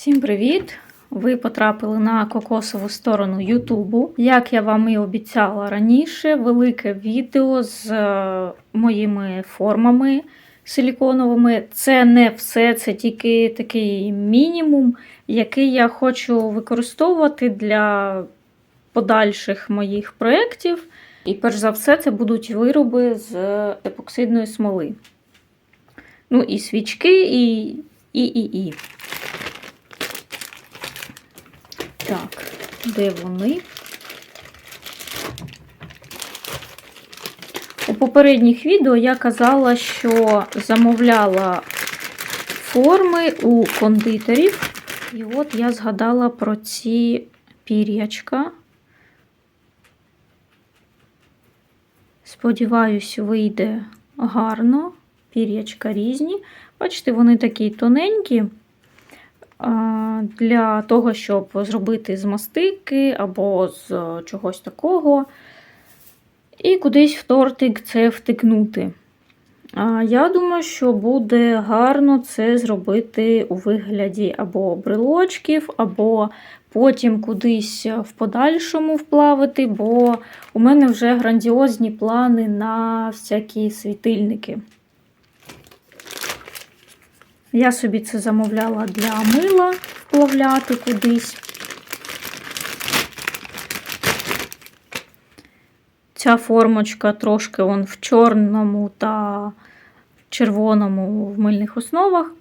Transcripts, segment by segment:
Всім привіт! Ви потрапили на кокосову сторону Ютубу. Як я вам і обіцяла раніше, велике відео з е, моїми формами силіконовими. Це не все, це тільки такий мінімум, який я хочу використовувати для подальших моїх проєктів. І перш за все, це будуть вироби з епоксидної смоли. Ну, і свічки, і і, і, і. Так, де вони? У попередніх відео я казала, що замовляла форми у кондитерів. І от я згадала про ці пір'ячка. Сподіваюсь, вийде гарно. Пір'ячка різні. Бачите, вони такі тоненькі для того, щоб зробити з мастики або з чогось такого. І кудись в тортик це втикнути. Я думаю, що буде гарно це зробити у вигляді або брелочків, або потім кудись в подальшому вплавити, бо у мене вже грандіозні плани на всякі світильники. Я собі це замовляла для мила вплавляти кудись. Ця формочка трошки вон в чорному та червоному в мильних основах.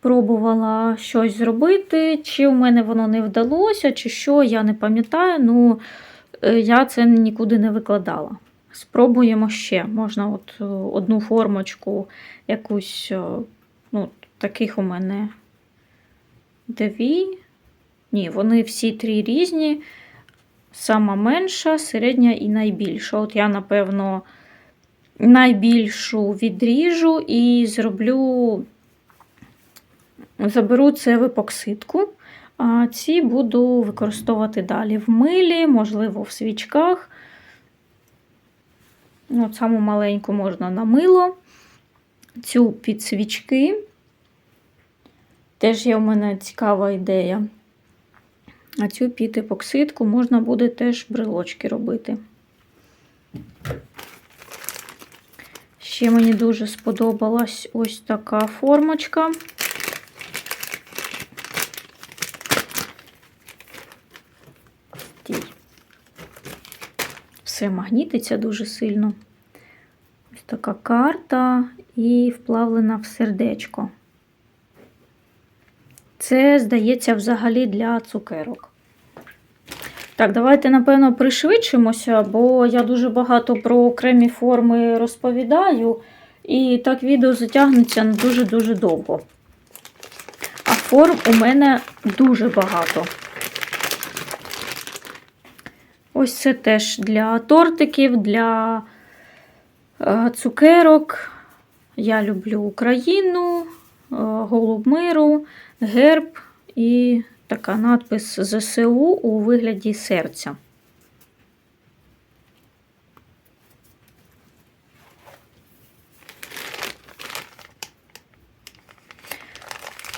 Пробувала щось зробити, чи в мене воно не вдалося, чи що, я не пам'ятаю, ну е, я це нікуди не викладала. Спробуємо ще. Можна от е, одну формочку якусь е, Ну, таких у мене дві. Ні, вони всі три різні. Сама менша, середня і найбільша. От я, напевно, найбільшу відріжу і зроблю, заберу це в епоксидку. А ці буду використовувати далі в милі, можливо, в свічках. От Саму маленьку можна на мило цю під свічки. Теж є у мене цікава ідея. А цю під епоксидку можна буде теж брелочки робити. Ще мені дуже сподобалась ось така формочка. Все магнітиться дуже сильно. Ось така карта і вплавлена в сердечко. Це, здається, взагалі для цукерок. Так, давайте, напевно, пришвидшимося, бо я дуже багато про окремі форми розповідаю, і так відео затягнеться дуже-дуже довго. А форм у мене дуже багато. Ось це теж для тортиків, для е, цукерок. Я люблю Україну, е, голуб миру, герб і така надпис ЗСУ у вигляді серця.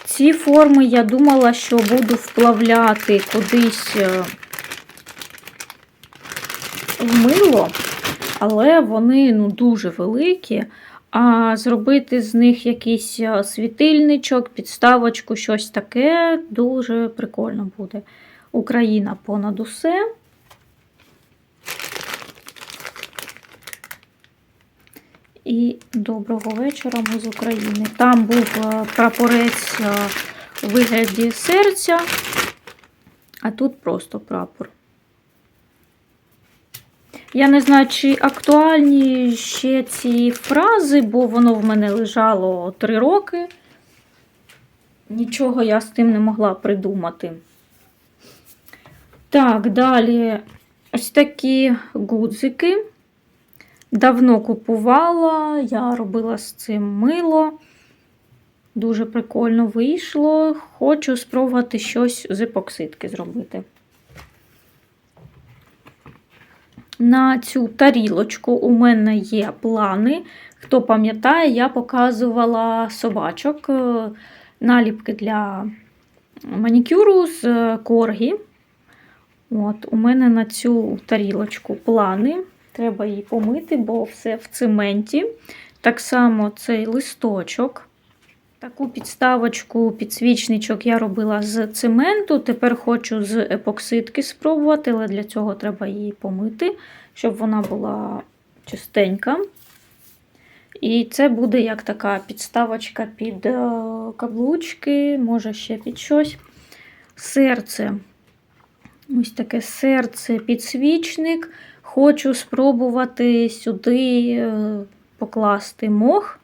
Ці форми я думала, що буду вплавляти кудись е, в мило, але вони ну, дуже великі. А зробити з них якийсь е, світильничок, підставочку, щось таке дуже прикольно буде. Україна понад усе. І доброго вечора ми з України. Там був е, прапорець е, у вигляді серця, а тут просто прапор. Я не знаю, чи актуальні ще ці фрази, бо воно в мене лежало три роки. Нічого я з тим не могла придумати. Так, далі ось такі гудзики. Давно купувала, я робила з цим мило. Дуже прикольно вийшло. Хочу спробувати щось з епоксидки зробити. На цю тарілочку у мене є плани. Хто пам'ятає, я показувала собачок, е, наліпки для манікюру з е, коргі. От, у мене на цю тарілочку плани. Треба її помити, бо все в цементі. Так само цей листочок. Таку підставочку, підсвічничок я робила з цементу. Тепер хочу з епоксидки спробувати, але для цього треба її помити, щоб вона була чистенька. І це буде як така підставочка під е, каблучки, може ще під щось. Серце. Ось таке серце, підсвічник. Хочу спробувати сюди е, покласти мох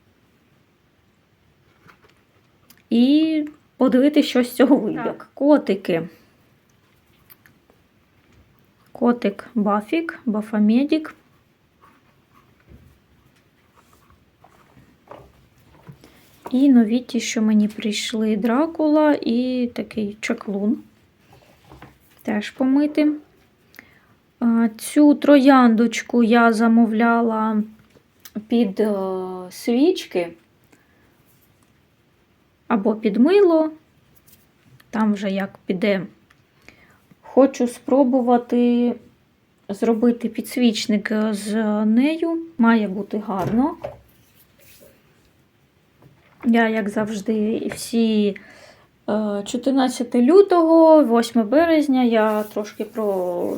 і подивитися, що з цього вийде. Так, Котики. Котик Бафік, Бафамедік. І нові ті, що мені прийшли Дракула і такий чаклун. Теж помити. Цю трояндочку я замовляла під е, свічки або під мило. Там вже як піде. Хочу спробувати зробити підсвічник з нею. Має бути гарно. Я, як завжди, всі е, 14 лютого, 8 березня я трошки про...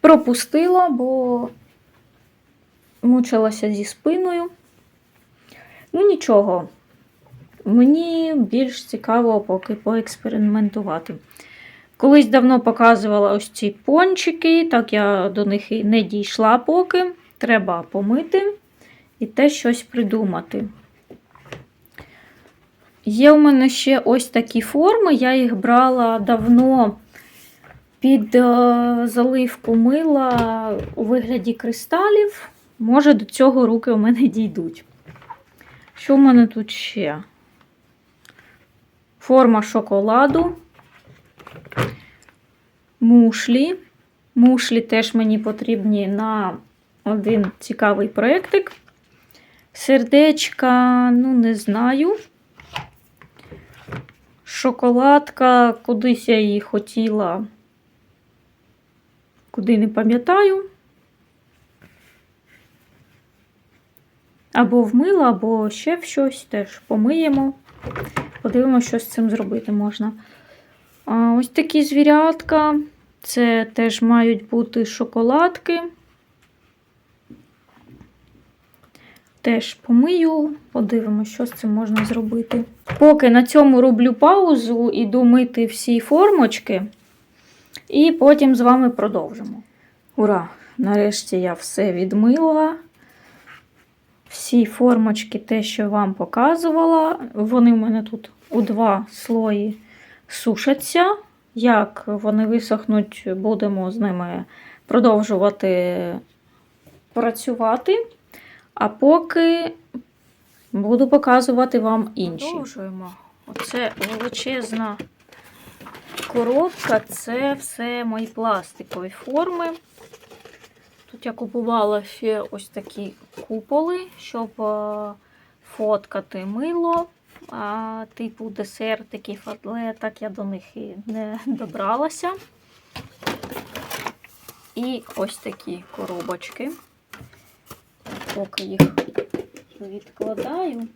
пропустила, бо мучилася зі спиною. Ну, нічого, мені більш цікаво поки поекспериментувати. Колись давно показувала ось ці пончики, так я до них і не дійшла поки. Треба помити і те щось придумати. Є у мене ще ось такі форми, я їх брала давно під е, заливку мила у вигляді кристалів. Може, до цього руки у мене дійдуть. Що в мене тут ще? Форма шоколаду, мушлі. Мушлі теж мені потрібні на один цікавий проєктик. Сердечка, ну, не знаю. Шоколадка, кудись я її хотіла, куди не пам'ятаю. Або вмила, або ще в щось теж помиємо. Подивимося, що з цим зробити можна. А, Ось такі звірятка. Це теж мають бути шоколадки. Теж помию, подивимося, що з цим можна зробити. Поки на цьому роблю паузу, іду мити всі формочки, і потім з вами продовжимо. Ура! Нарешті я все відмила. Всі формочки, те, що вам показувала, вони в мене тут у два слої сушаться. Як вони висохнуть, будемо з ними продовжувати працювати. А поки буду показувати вам інші. Продовжуємо. Оце величезна коробка це все мої пластикові форми. Тут я купувала ще ось такі куполи, щоб е, фоткати мило, а, типу десертики, але так я до них і не добралася. І ось такі коробочки. Поки їх відкладаю.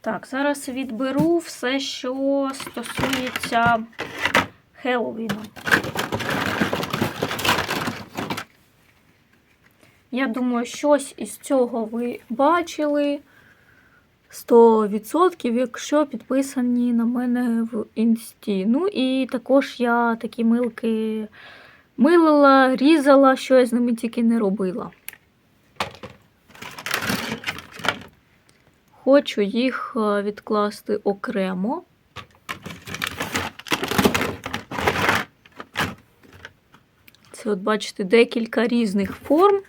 Так, зараз відберу все, що стосується Хеллоуіну. Я думаю, щось із цього ви бачили 100%, якщо підписані на мене в інсті. Ну і також я такі милки милила, різала, що я з ними тільки не робила. Хочу їх е, відкласти окремо. Це, от, бачите, декілька різних форм.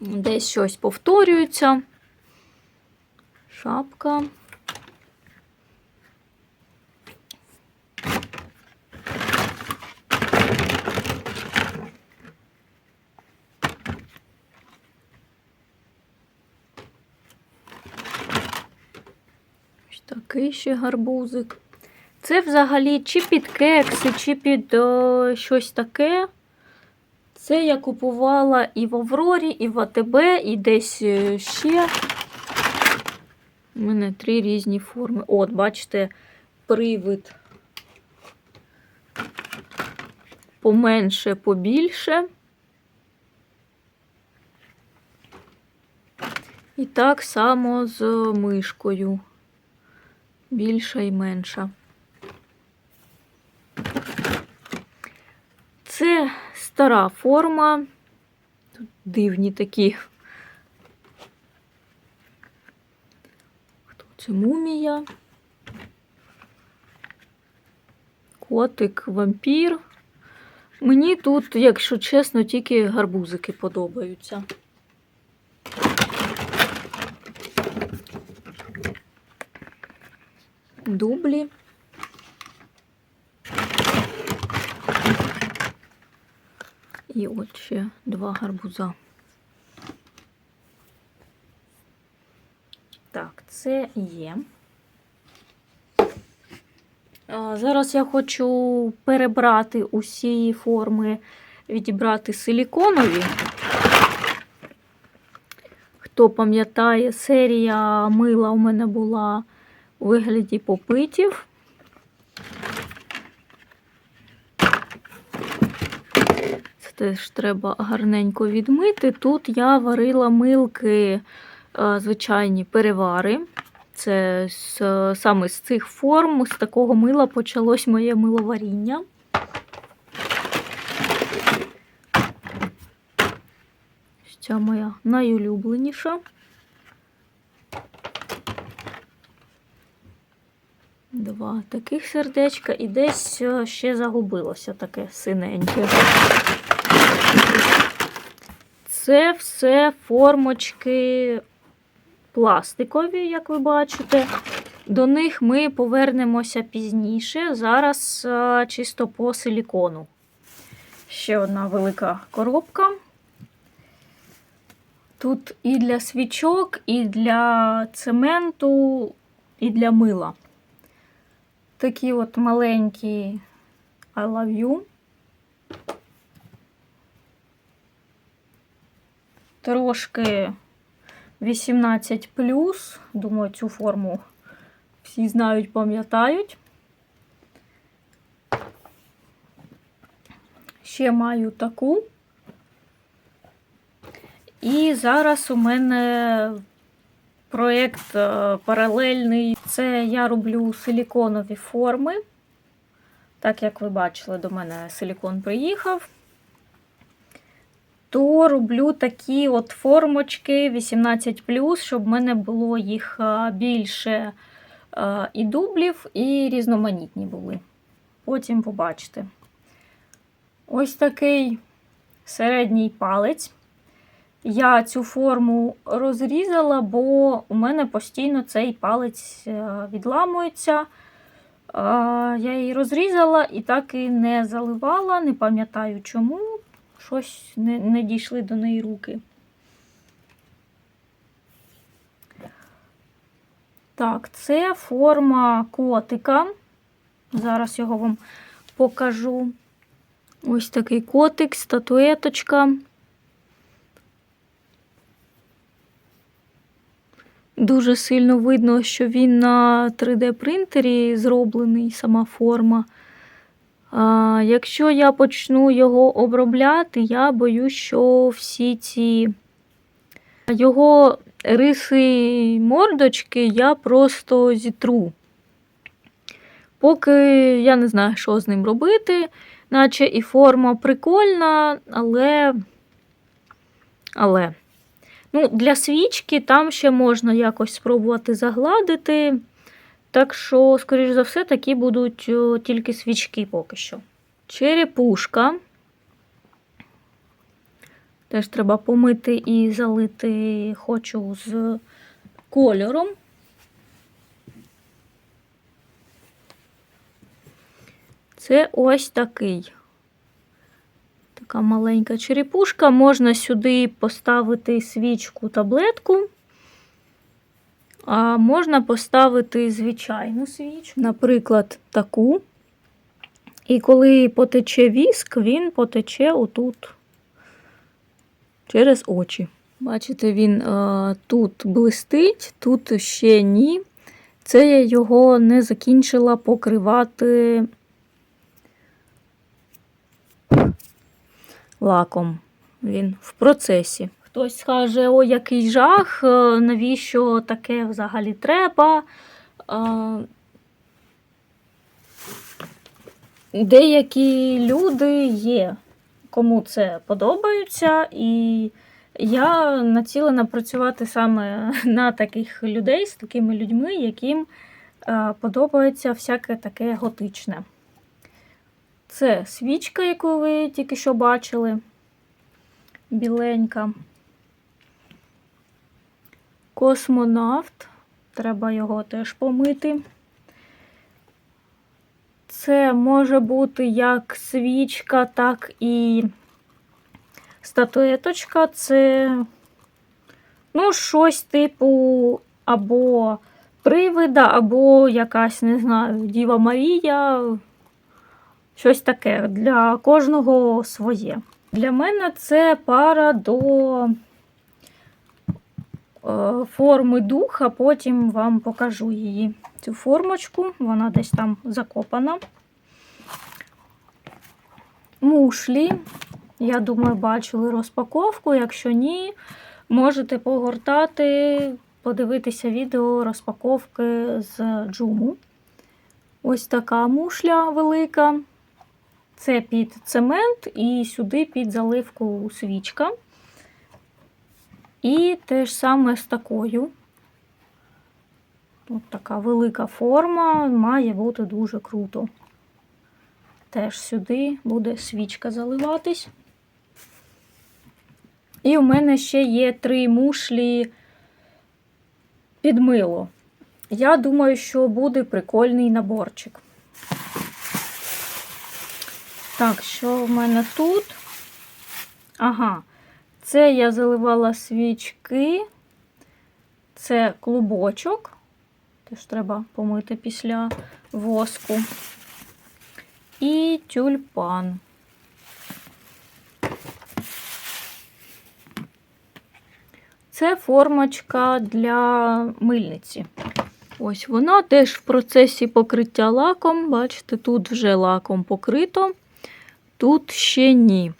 Десь щось повторюється. Шапка. Такий ще гарбузик. Це взагалі чи під кекси, чи під о, щось таке. Це я купувала і в Аврорі, і в АТБ, і десь е, ще. У мене три різні форми. От, бачите, привид поменше, побільше. І так само з мишкою. Більша і менша. Це стара форма. Тут дивні такі. Хто це мумія? Котик, вампір. Мені тут, якщо чесно, тільки гарбузики подобаються. Дублі. І от ще два гарбуза. Так, це є. Зараз я хочу перебрати усі форми, відібрати силіконові. Хто пам'ятає, серія мила у мене була у вигляді попитів. Теж треба гарненько відмити. Тут я варила милки, е, звичайні перевари. Це з, саме з цих форм, з такого мила почалось моє миловаріння. Ця моя найулюбленіша. Два таких сердечка і десь е, ще загубилося таке синеньке. Це все формочки пластикові, як ви бачите. До них ми повернемося пізніше. Зараз а, чисто по силікону. Ще одна велика коробка. Тут і для свічок, і для цементу, і для мила. Такі от маленькі I love you. Трошки 18 Думаю, цю форму всі знають, пам'ятають. Ще маю таку. І зараз у мене проєкт е, паралельний. Це я роблю силіконові форми. Так як ви бачили, до мене силікон приїхав то роблю такі от формочки 18, щоб в мене було їх більше і дублів, і різноманітні були. Потім побачите. Ось такий середній палець. Я цю форму розрізала, бо у мене постійно цей палець е, відламується. Я її розрізала і так і не заливала, не пам'ятаю чому щось не, не дійшли до неї руки. Так, це форма котика. Зараз його вам покажу. Ось такий котик, статуеточка. Дуже сильно видно, що він на 3D-принтері зроблений сама форма. А, Якщо я почну його обробляти, я боюсь, що всі ці його риси мордочки я просто зітру. Поки я не знаю, що з ним робити, наче і форма прикольна, але. Але. Ну, Для свічки там ще можна якось спробувати загладити. Так що, скоріш за все, такі будуть тільки свічки поки що. Черепушка. Теж треба помити і залити хочу з кольором. Це ось такий. Така маленька черепушка. Можна сюди поставити свічку таблетку А можна поставити звичайну свічку, наприклад, таку. І коли потече віск, він потече отут через очі. Бачите, він е, тут блистить, тут ще ні. Це я його не закінчила покривати лаком. Він в процесі. Хтось скаже, о, який жах, е, навіщо таке взагалі треба. Е, Деякі люди є, кому це подобається, і я націлена працювати саме на таких людей, з такими людьми, яким е, подобається всяке таке готичне. Це свічка, яку ви тільки що бачили, біленька. Космонавт. Треба його теж помити. Це може бути як свічка, так і статуеточка. Це ну, щось типу або привида, або якась, не знаю, Діва Марія. Щось таке. Для кожного своє. Для мене це пара до форми духа, потім вам покажу її. Цю формочку, вона десь там закопана. Мушлі. Я думаю, бачили розпаковку. Якщо ні, можете погортати, подивитися відео розпаковки з джуму. Ось така мушля велика. Це під цемент і сюди під заливку свічка. І те ж саме з такою. От така велика форма, має бути дуже круто. Теж сюди буде свічка заливатись. І у мене ще є три мушлі під мило. Я думаю, що буде прикольний наборчик. Так, що в мене тут? Ага, це я заливала свічки, це клубочок. Теж треба помити після воску. І тюльпан. Це формочка для мильниці. Ось вона теж в процесі покриття лаком. Бачите, тут вже лаком покрито, тут ще ні.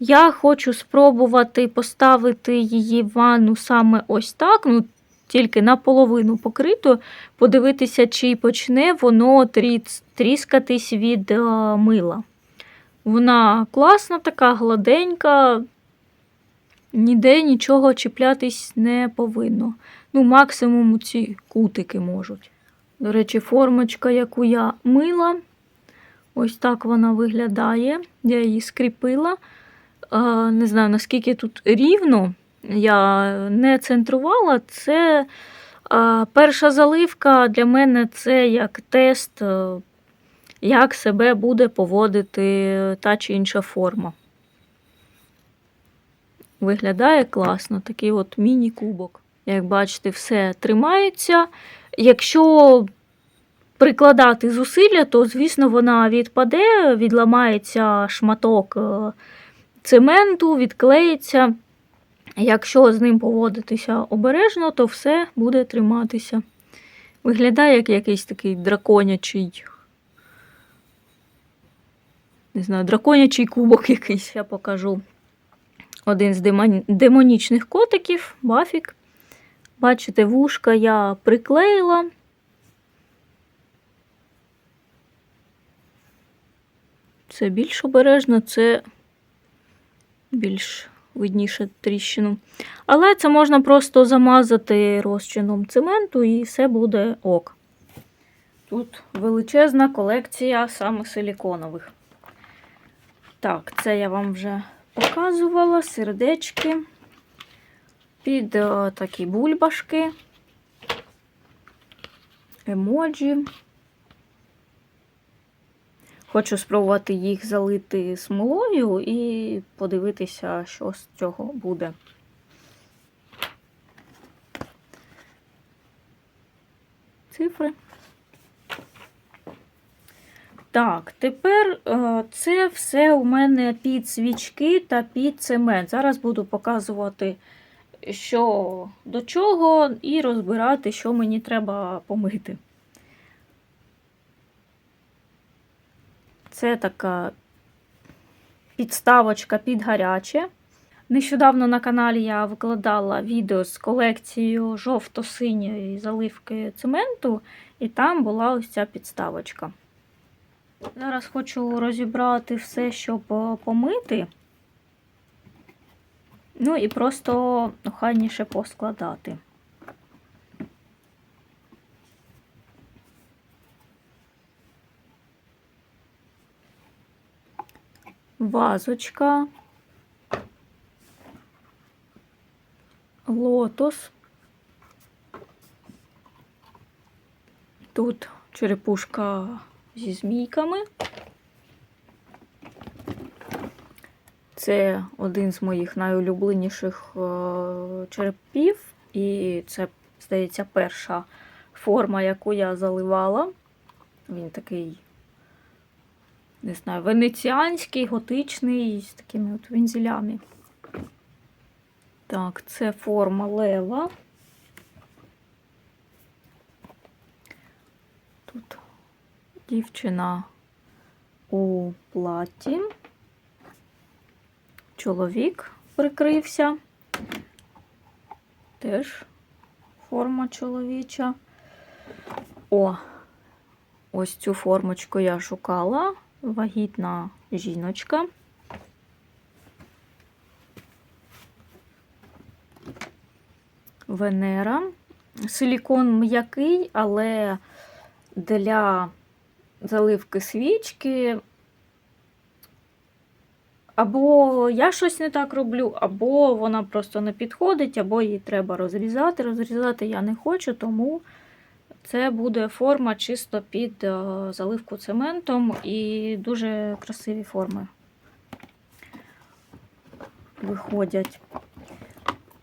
Я хочу спробувати поставити її в ванну саме ось так. ну тільки наполовину покрито, подивитися, чи почне воно тріс, тріскатись від е, мила. Вона класна, така гладенька, ніде нічого чіплятись не повинно. Ну, максимум ці кутики можуть. До речі, формочка, яку я мила, ось так вона виглядає. Я її скріпила. Не знаю, наскільки тут рівно я не центрувала. Це перша заливка для мене це як тест, е, як себе буде поводити та чи інша форма. Виглядає класно, такий от міні-кубок. Як бачите, все тримається. Якщо прикладати зусилля, то, звісно, вона відпаде, відламається шматок е, цементу, відклеїться. Якщо з ним поводитися обережно, то все буде триматися. Виглядає як якийсь такий драконячий. Не знаю, драконячий кубок якийсь, я покажу. Один з демонічних котиків, бафік. Бачите, вушка я приклеїла. Це більш обережно, це більш видніше тріщину. Але це можна просто замазати розчином цементу і все буде ок. Тут величезна колекція саме силіконових. Так, це я вам вже показувала, сердечки, під о, е, такі бульбашки, емоджі. Хочу спробувати їх залити смолою і подивитися, що з цього буде. цифри. Так, тепер е, це все у мене під свічки та під цемент. Зараз буду показувати, що до чого, і розбирати, що мені треба помити. Це така підставочка під гаряче. Нещодавно на каналі я викладала відео з колекцією жовто-синьої заливки цементу, і там була ось ця підставочка. Зараз хочу розібрати все, щоб е, помити. Ну і просто охайніше поскладати. Вазочка. Лотос. Тут черепушка зі змійками. Це один з моїх найулюбленіших е, черепів, і це, здається, перша форма, яку я заливала. Він такий, не знаю, венеціанський, готичний, з такими от вензелями. Так, це форма лева. Тут дівчина у платі. Чоловік прикрився. Теж форма чоловіча. О, ось цю формочку я шукала. Вагітна жіночка. Венера. Силікон м'який, але для заливки свічки або я щось не так роблю, або вона просто не підходить, або її треба розрізати. Розрізати я не хочу, тому це буде форма чисто під е, заливку цементом і дуже красиві форми виходять.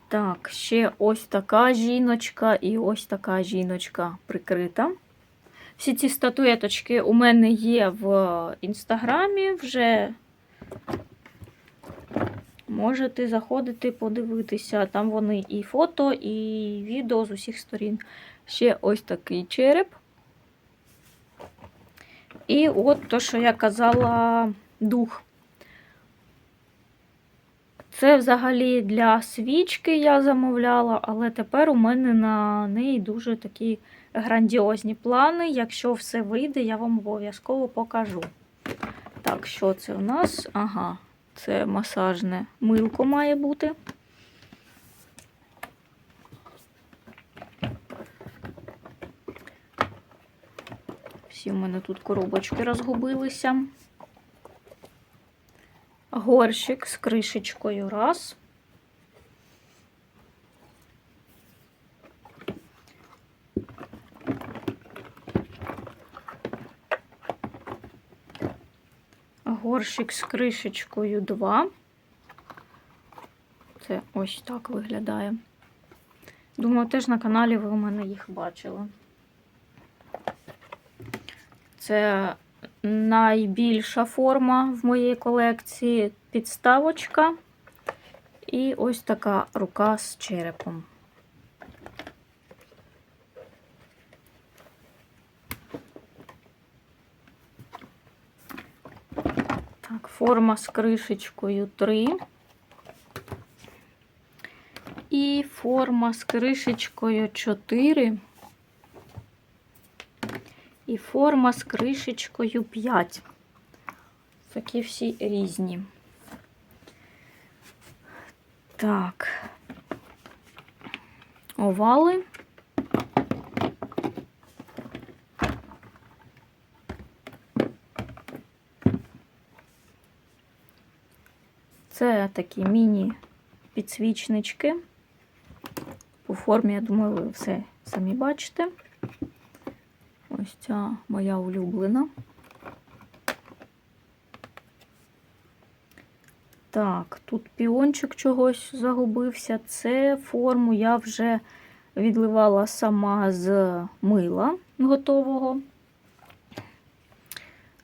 Так, ще ось така жіночка і ось така жіночка прикрита. Всі ці статуеточки у мене є в інстаграмі вже. Можете заходити, подивитися. Там вони і фото, і відео з усіх сторін. Ще ось такий череп. І от то, що я казала, дух. Це взагалі для свічки я замовляла, але тепер у мене на неї дуже такі грандіозні плани. Якщо все вийде, я вам обов'язково покажу. Так, що це у нас? Ага, це масажне милко має бути. Всі в мене тут коробочки розгубилися. Горщик з кришечкою раз. Горщик з кришечкою 2. Це ось так виглядає. Думаю, теж на каналі ви у мене їх бачили. Це найбільша форма в моїй колекції підставочка. І ось така рука з черепом. Так, форма з кришечкою 3. І форма з кришечкою 4. І форма з кришечкою 5. Такі всі різні. Так, овали. Це такі міні-підсвічнички. По формі, я думаю, ви все самі бачите. Ця моя улюблена. Так, тут піончик чогось загубився. Це форму я вже відливала сама з мила готового.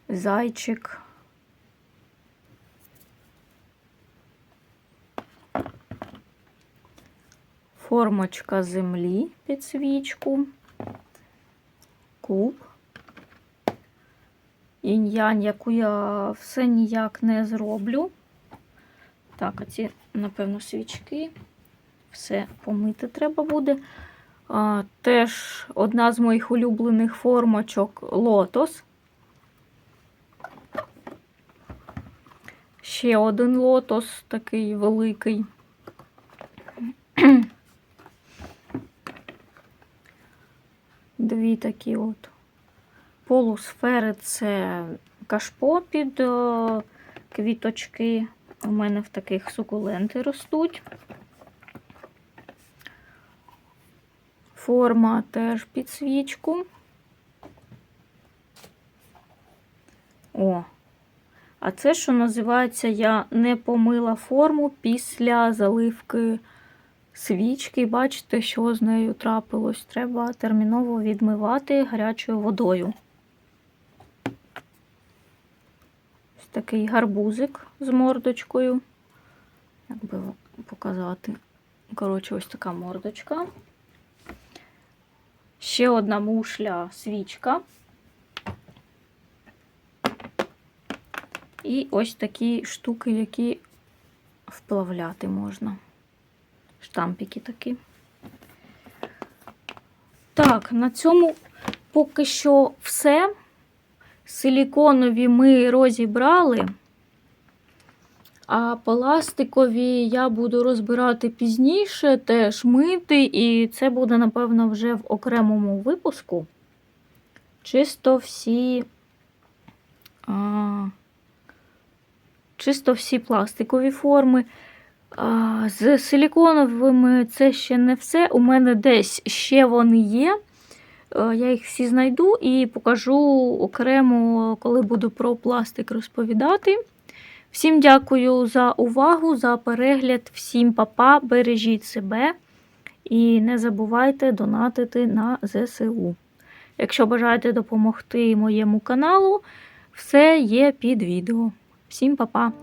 Зайчик. Формочка землі під свічку. Куб. Інь-янь, яку я все ніяк не зроблю. Так, а ці, напевно, свічки. Все помити треба буде. А, теж одна з моїх улюблених формочок лотос. Ще один лотос такий великий. Дві такі от полусфери це кашпо під е, квіточки. У мене в таких сукуленти ростуть. Форма теж під свічку. О, а це, що називається, я не помила форму після заливки свічки. Бачите, що з нею трапилось. Треба терміново відмивати гарячою водою. Такий гарбузик з мордочкою. Як би показати? Коротше, ось така мордочка. Ще одна мушля свічка. І ось такі штуки, які вплавляти можна. Штампики такі. Так, на цьому поки що все. Силіконові ми розібрали, а пластикові я буду розбирати пізніше, теж мити, і це буде, напевно, вже в окремому випуску. Чисто всі. А, чисто всі пластикові форми. А, з силіконовими це ще не все. У мене десь ще вони є. Е, Я їх всі знайду і покажу окремо, коли буду про пластик розповідати. Всім дякую за увагу, за перегляд. Всім папа, бережіть себе і не забувайте донатити на ЗСУ. Якщо бажаєте допомогти моєму каналу, все є під відео. Всім па-па!